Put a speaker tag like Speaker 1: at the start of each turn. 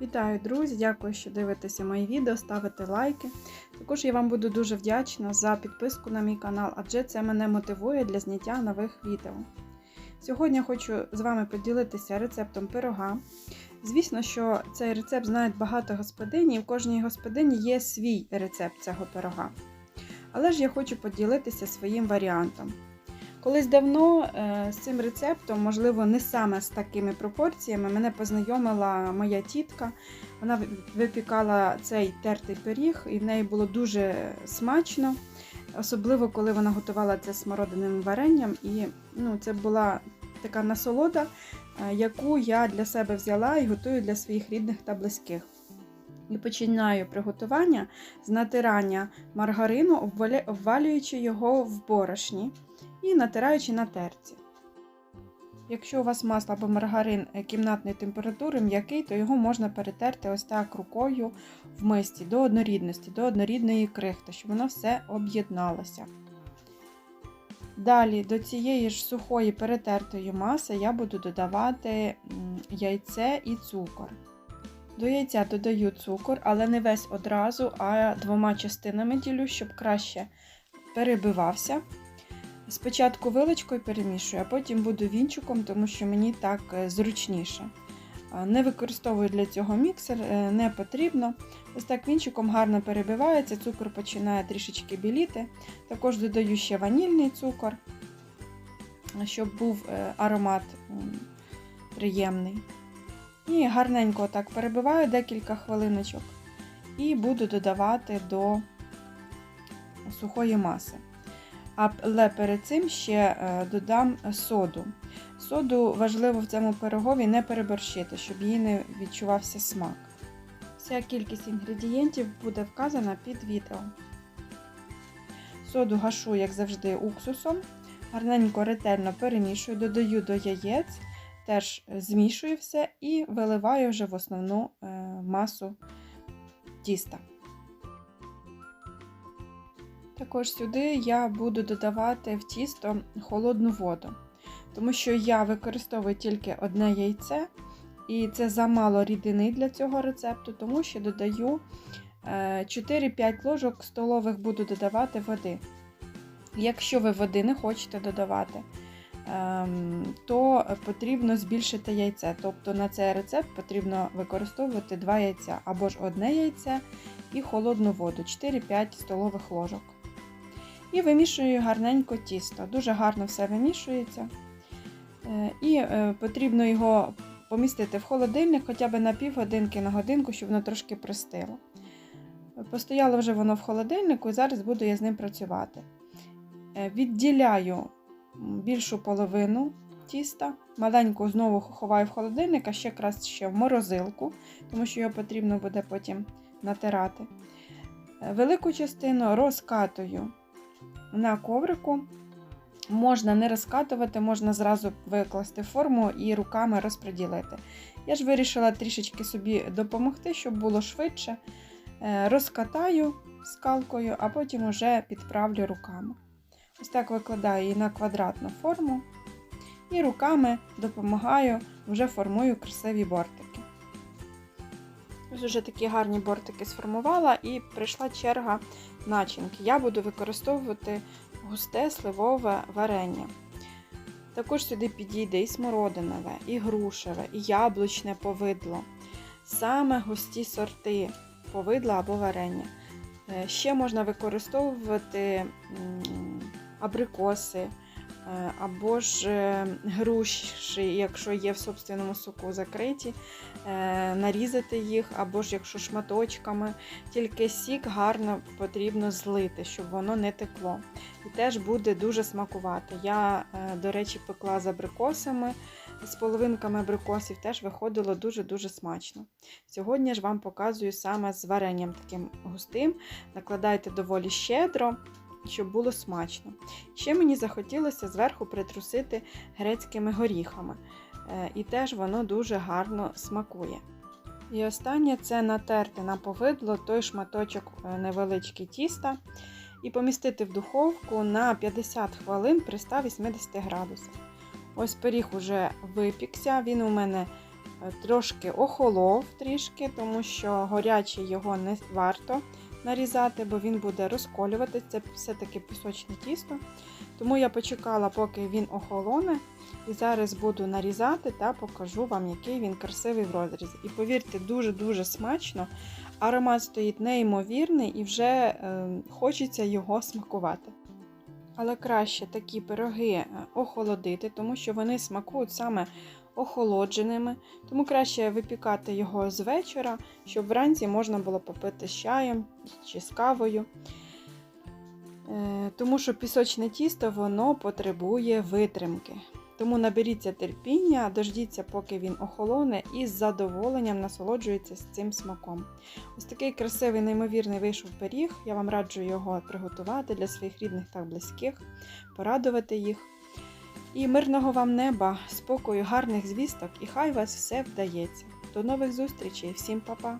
Speaker 1: Вітаю, друзі! Дякую, що дивитеся мої відео, ставите лайки. Також я вам буду дуже вдячна за підписку на мій канал, адже це мене мотивує для зняття нових відео. Сьогодні хочу з вами поділитися рецептом пирога. Звісно, що цей рецепт знають багато господині, і в кожній господині є свій рецепт цього пирога. Але ж я хочу поділитися своїм варіантом. Колись давно е, з цим рецептом, можливо, не саме з такими пропорціями, мене познайомила моя тітка. Вона випікала цей тертий пиріг, і в неї було дуже смачно, особливо коли вона готувала це смородиним варенням. І ну, це була така насолода, е, яку я для себе взяла і готую для своїх рідних та близьких. І починаю приготування з натирання маргарину, обвалюючи його в борошні і натираючи на терці. Якщо у вас масло або маргарин кімнатної температури м'який, то його можна перетерти ось так рукою в мисці до однорідності, до однорідної крихти, щоб воно все об'єдналося. Далі до цієї ж сухої перетертої маси я буду додавати яйце і цукор. До яйця додаю цукор, але не весь одразу, а двома частинами ділю, щоб краще перебивався. Спочатку вилочкою перемішую, а потім буду вінчиком, тому що мені так зручніше. Не використовую для цього міксер, не потрібно. Ось так вінчиком гарно перебивається, цукор починає трішечки біліти. Також додаю ще ванільний цукор, щоб був аромат приємний. І гарненько так перебиваю декілька хвилиночок і буду додавати до сухої маси. Але перед цим ще додам соду. Соду важливо в цьому пирогові не переборщити, щоб їй не відчувався смак. Вся кількість інгредієнтів буде вказана під відео. Соду гашу, як завжди, уксусом. Гарненько ретельно перемішую, додаю до яєць, теж змішую все і виливаю вже в основну масу тіста. Також сюди я буду додавати в тісто холодну воду, тому що я використовую тільки одне яйце, і це замало рідини для цього рецепту, тому що додаю 4-5 ложок столових буду додавати води. Якщо ви води не хочете додавати, то потрібно збільшити яйце. Тобто на цей рецепт потрібно використовувати 2 яйця або ж одне яйце і холодну воду 4-5 столових ложок. І вимішую гарненько тісто. Дуже гарно все вимішується. І потрібно його помістити в холодильник хоча б на півгодинки на годинку, щоб воно трошки простило. Постояло вже воно в холодильнику, і зараз буду я з ним працювати. Відділяю більшу половину тіста, маленьку знову ховаю в холодильник, а ще краще в морозилку, тому що його потрібно буде потім натирати. Велику частину розкатую на коврику. Можна не розкатувати, можна зразу викласти форму і руками розподілити. Я ж вирішила трішечки собі допомогти, щоб було швидше. Розкатаю скалкою, а потім уже підправлю руками. Ось так викладаю її на квадратну форму і руками допомагаю, вже формую красиві бортики. Вже такі гарні бортики сформувала, і прийшла черга начинки. Я буду використовувати густе сливове варення. Також сюди підійде і смородинове, і грушеве, і яблучне повидло. Саме густі сорти повидла або варення. Ще можна використовувати абрикоси, або ж груші, якщо є в собственному соку закриті, нарізати їх, або ж якщо шматочками, тільки сік гарно потрібно злити, щоб воно не текло. І теж буде дуже смакувати. Я, до речі, пекла з абрикосами, з половинками абрикосів теж виходило дуже-дуже смачно. Сьогодні ж вам показую саме з варенням таким густим. Накладайте доволі щедро щоб було смачно. Ще мені захотілося зверху притрусити грецькими горіхами, е, і теж воно дуже гарно смакує. І останнє це натерти на повидло той шматочок е, невеличкий тіста і помістити в духовку на 50 хвилин при 180 градусах. Ось пиріг уже випікся, він у мене е, трошки охолов трішки, тому що горячий його не варто нарізати, бо він буде розколюватися. Це все-таки пісочне тісто. Тому я почекала, поки він охолоне, і зараз буду нарізати та покажу вам, який він красивий в розрізі. І повірте, дуже-дуже смачно. Аромат стоїть неймовірний і вже е, хочеться його смакувати. Але краще такі пироги е, охолодити, тому що вони смакують саме охолодженими. Тому краще випікати його з вечора, щоб вранці можна було попити з чаєм чи з кавою. Е, Тому що пісочне тісто воно потребує витримки. Тому наберіться терпіння, дождіться, поки він охолоне, і з задоволенням насолоджується цим смаком. Ось такий красивий, неймовірний вийшов пиріг. Я вам раджу його приготувати для своїх рідних та близьких, порадувати їх. І мирного вам неба, спокою, гарних звісток, і хай вас все вдається. До нових зустрічей, всім па-па!